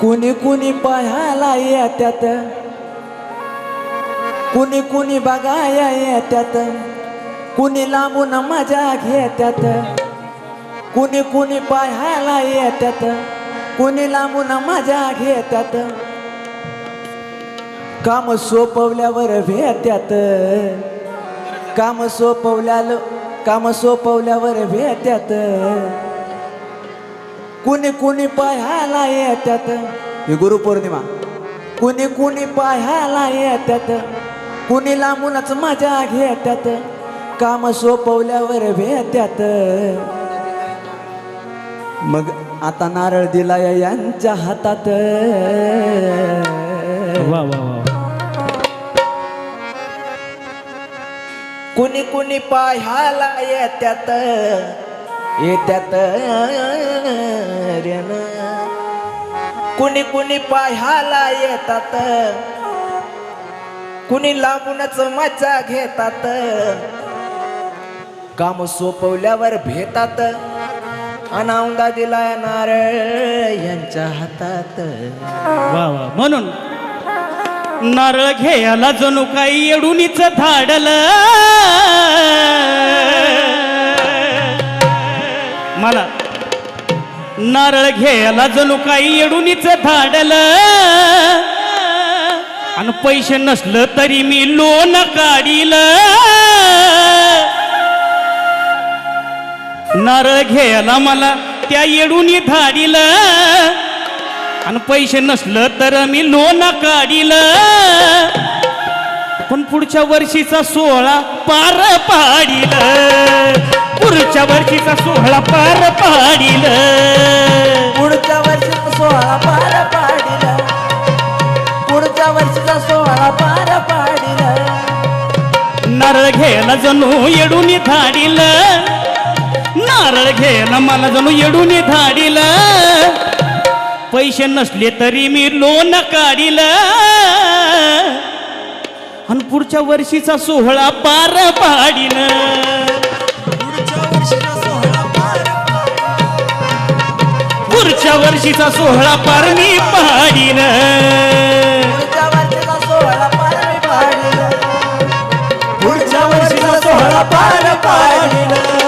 कुणी कुणी पाहायला येत्यात. कुणी कुणी बघाया येत्यात. कुणी लांबून मजा घेत्यात. कुणी कुणी पाहायला येत्यात. कुणी लांबून मजा घेत्यात. काम सोपवल्यावर भेट्यात काम सोपवल्या काम सोपवल्यावर भेट्यात कुणी कुणी पाहायला येत्यात ही गुरुपौर्णिमा. कुणी कुणी पाहायला येत्यात कुणी लांबूनच मजा घेत्यात काम सोपवल्यावर भेट्यात मग आता नारळ दिलाय यांच्या हातात. वा वा वा. कुणी कुणी पाहायला येत्यात येत्यात रेन कुणी कुणी पाहायला येतात. कुणी लांबूनच मजा घेतात. काम सोपवल्यावर भेतात. अनावदा दिलाय नारळ यांच्या हातात. वा वा. म्हणून नारळ घ्यायला जणू काही येडूनीच धाडलं. मला. नारळ घ्यायला जणू काही येडुनीच धाडल. आणि पैसे नसलं तरी मी लोन काढील. नारळ घ्यायला मला त्या येडूनी धाडील. आणि पैसे नसलं तर मी लोन काढील. पण पुढच्या वर्षीचा सोहळा पार पाडील. वर्षीचा सोहळा पार पाडील. पुढच्या वर्षीचा सोहळा पार पाडिला. पुढच्या वर्षीचा सोहळा पार पाडिला. नारळ घ्यायला जणू येडूनी धाडील. नारळ घ्यायला मला जणू येडूनी धाडील. पैसे नसले तरी मी लोन काढील. आणि पुढच्या वर्षीचा सोहळा पार पाडील. पुढच्या वर्षीचा सोहळा पार मी पाडील पुढच्या वर्षीचा सोहळा पार पाडिला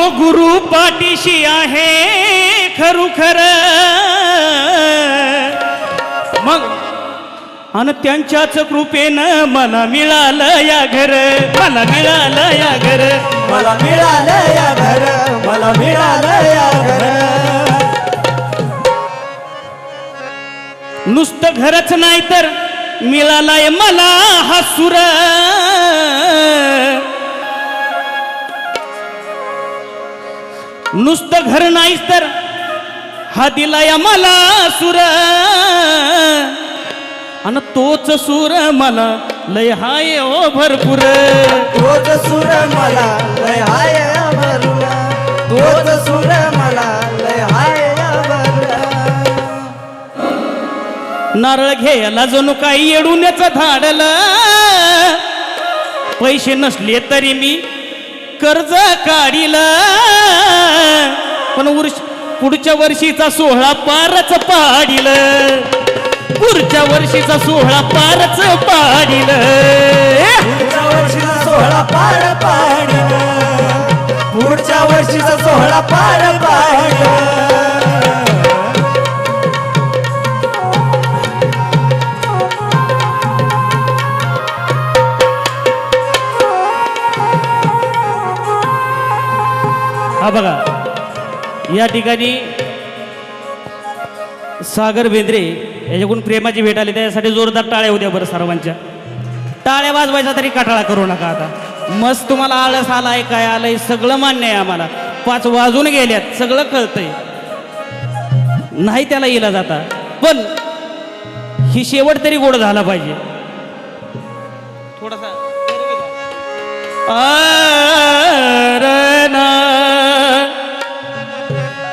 हो गुरु पाठीशी आहे खरू खर. मग आणि त्यांच्याच कृपेनं मला मिळालं या घर मला मिळालं या घर मला मिळालं या घर मला मिळालं या घर. नुसतं घरच नाही तर मिळालाय मला हा सुर. नुसतं घर नाहीच तर. हा दिलाय मला सुर. आणि तोच सूर मला लय हाय ओ भरपूर. तोच सूर मला लय हाय भरुला तोच सूर मला लय हाय नारळ घ्यायला जणू काही येडूनच धाडल. पैसे नसले तरी मी कर्ज काढील. पण वर्ष पुढच्या वर्षीचा सोहळा पारच पाडील. पुढच्या वर्षीचा सोहळा पारच पाडील. पुढच्या वर्षीचा सोहळा पार पाडील. पुढच्या वर्षीचा सोहळा पार पाडील. हा बघा. या ठिकाणी सागर बेंद्रे याच्याकडून प्रेमाची भेट आली त्याच्यासाठी जोरदार टाळ्या होत्या बरं सर्वांच्या. टाळ्या वाजवायचा तरी कटाळा करू नका आता. मस्त तुम्हाला आळस आलाय काय आलंय सगळं मान्य आहे आम्हाला. पाच वाजून गेल्यात सगळं कळतंय. नाही त्याला येला जाता. पण ही शेवट तरी गोड झाला पाहिजे. थोडासा.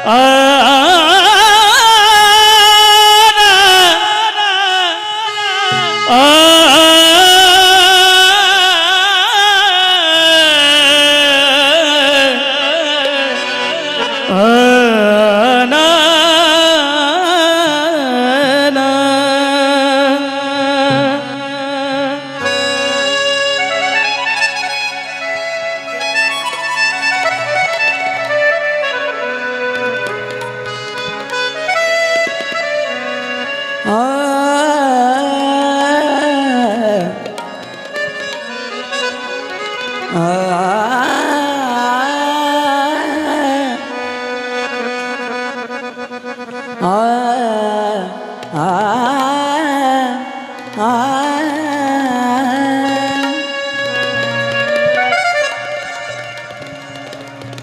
Ah.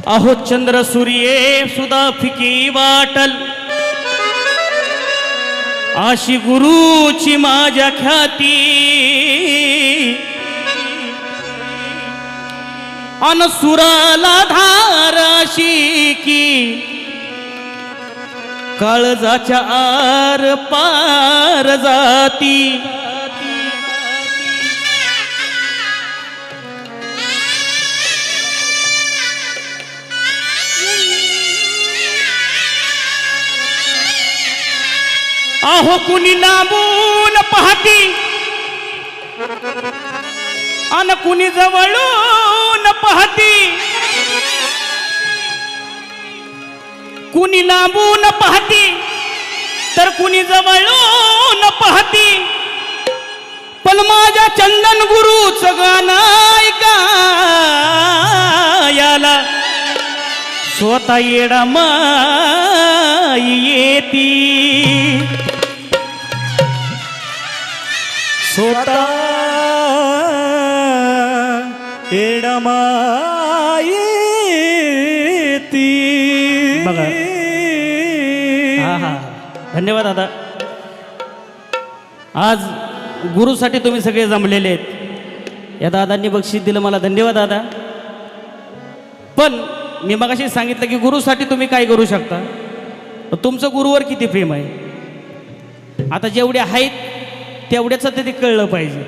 अहो चंद्र सूर्ये सुधा फिकी वाटल. अशी गुरुची माझ्या ख्याती. अनसुराला धार अशी की काळजाच्या आर पार जाती. अहो कुणी लांबून पाहती? अन कुणी जवळून पाहती? कुणी लांबून पाहती? तर कुणी जवळून पाहती? पण माझ्या चंदन गुरुच गाणं ऐका. याला स्वतः येडा माई येती. स्वतः एडमाई बघा. हा हा. धन्यवाद दादा. आज गुरुसाठी तुम्ही सगळे जमलेले आहेत. या दादांनी बक्षीस दिलं मला. धन्यवाद दादा. पण मी मगाशी सांगितलं की गुरुसाठी तुम्ही काय करू शकता? तुमचं गुरुवर किती प्रेम आहे? आता जेवढे आहेत तेवढ्याच ते कळलं पाहिजे.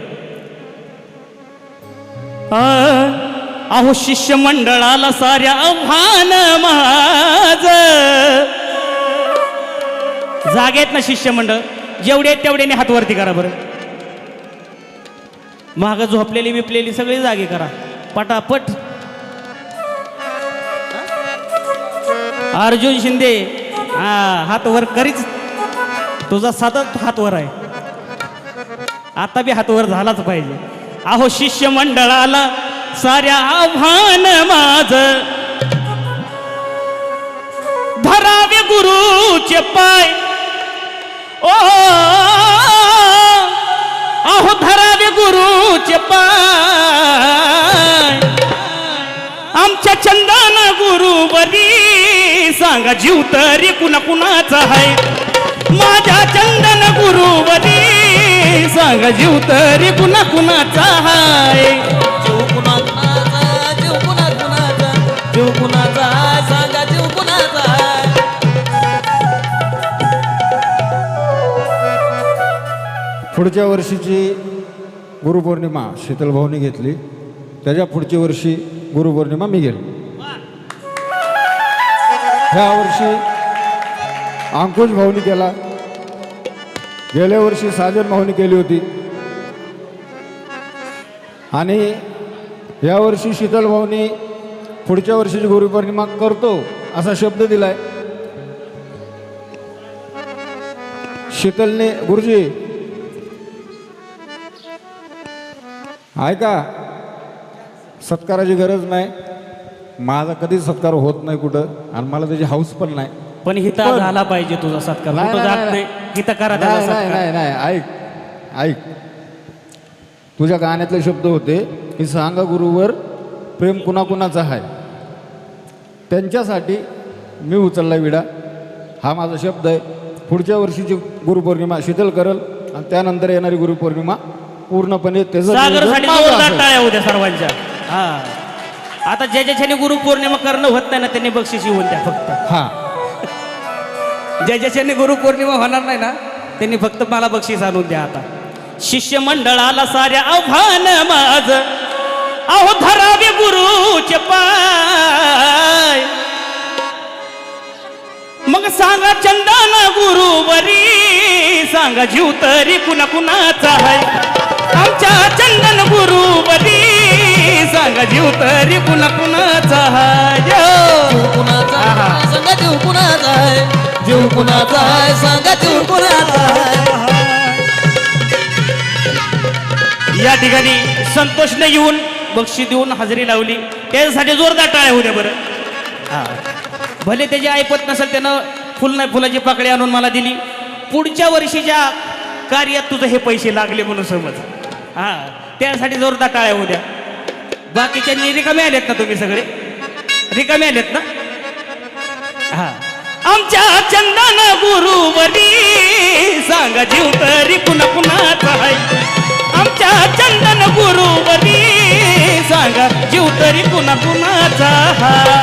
अहो अहो शिष्यमंडळाला साऱ्या आव्हान माझ. जागे आहेत ना शिष्यमंडळ. जेवढे आहेत तेवढ्याने हातवरती करा बरं. माग झोपलेली बिपलेली सगळी जागे करा. पटापट. अर्जुन शिंदे हा हात वर करीच तुझा सतत हात वर आहे. आता बी हातवर झालाच पाहिजे. अहो शिष्यमंडळाला साऱ्या आव्हान माझ. धरावे गुरुचे पाय. ओ अहो धरावे गुरुचे पाय. आमच्या चंदन गुरुवरी सांगा जीव तरी कुणा कुणाचा आहे माझ्या चंदन गुरु सांगा जीव तरी कुणा कुणाचा आहे जीव कुणाचा जीव कुणा कुणाचा? जीव कुणाचा सांगा जीव कुणाचा पुढच्या वर्षीची गुरुपौर्णिमा शीतल भाऊनी घेतली. त्याच्या पुढच्या वर्षी गुरुपौर्णिमा मी घेईल ह्या वर्षी अंकुश भाऊनी केला. गेल्या वर्षी साजन भाऊनी केली होती. आणि यावर्षी शीतल भाऊनी पुढच्या वर्षीची गुरुपौर्णिमा करतो असा शब्द दिलाय. शीतलने गुरुजी ऐका सत्काराची गरज नाही. माझा कधीच सत्कार होत नाही कुठं आणि मला त्याची हाऊस पण नाही. पण हिता पण- झाला पाहिजे तुझा सत्कार. नाही, कुठं नाही, जात नाही. नाही हिता करा त्याचा नाही नाही सत्कार. नाही नाही ऐक ऐक. तुझ्या गाण्यातले शब्द होते की सांगा गुरुवर प्रेम कुणाकुणाचा आहे? त्यांच्यासाठी मी उचलला विडा. हा माझा शब्द आहे. पुढच्या वर्षीची गुरुपौर्णिमा शीतल करल आणि त्यानंतर येणारी गुरुपौर्णिमा पूर्णपणे त्याचं सागरसाठी नियोजन माझं जोरदार असेल. टाळ्या होत्या सर्वांच्या. हा. आता ज्या ज्याच्याने गुरुपौर्णिमा करणं होत नाही ना त्यांनी बक्षीस येऊन द्या फक्त. हा. ज्या ज्याच्याने गुरुपौर्णिमा होणार नाही ना त्यांनी फक्त मला बक्षीस आणून द्या आता. शिष्यमंडळाला साऱ्या आव्हान माझ. अहो धरावे गुरुचे पाय. मग सांगा चंदन गुरुवरी सांगा जीव तरी कुणा कुणाचा आहे आमच्या चंदन गुरुवरी सांगा जीव तरी कुणा कुणाचा आहे कुणाचा आहे सांगा तू कुणाचा आहे या ठिकाणी संतोषने येऊन बक्षीस देऊन हजेरी लावली. त्याच्यासाठी जोरदार टाळ्या होत्या बरं. हा. भले त्याची ऐपत नसेल त्यानं फुल नाही फुलाची पाकळी आणून मला दिली. पुढच्या वर्षीच्या कार्यात तुझं हे पैसे लागले म्हणून समज. हा. त्यासाठी जोरदार टाळ्या होत्या बाकीच्यांनी रिकामे आलेत ना तुम्ही सगळे? रिकामे आलेत ना? हा. आमच्या चंदन गुरुवरी. सांगा जीव तरी पुन्हा पुन्हा आहे? आमच्या चंदन गुरुवरी. सांगा जीव तरी पुन्हा पुन्हा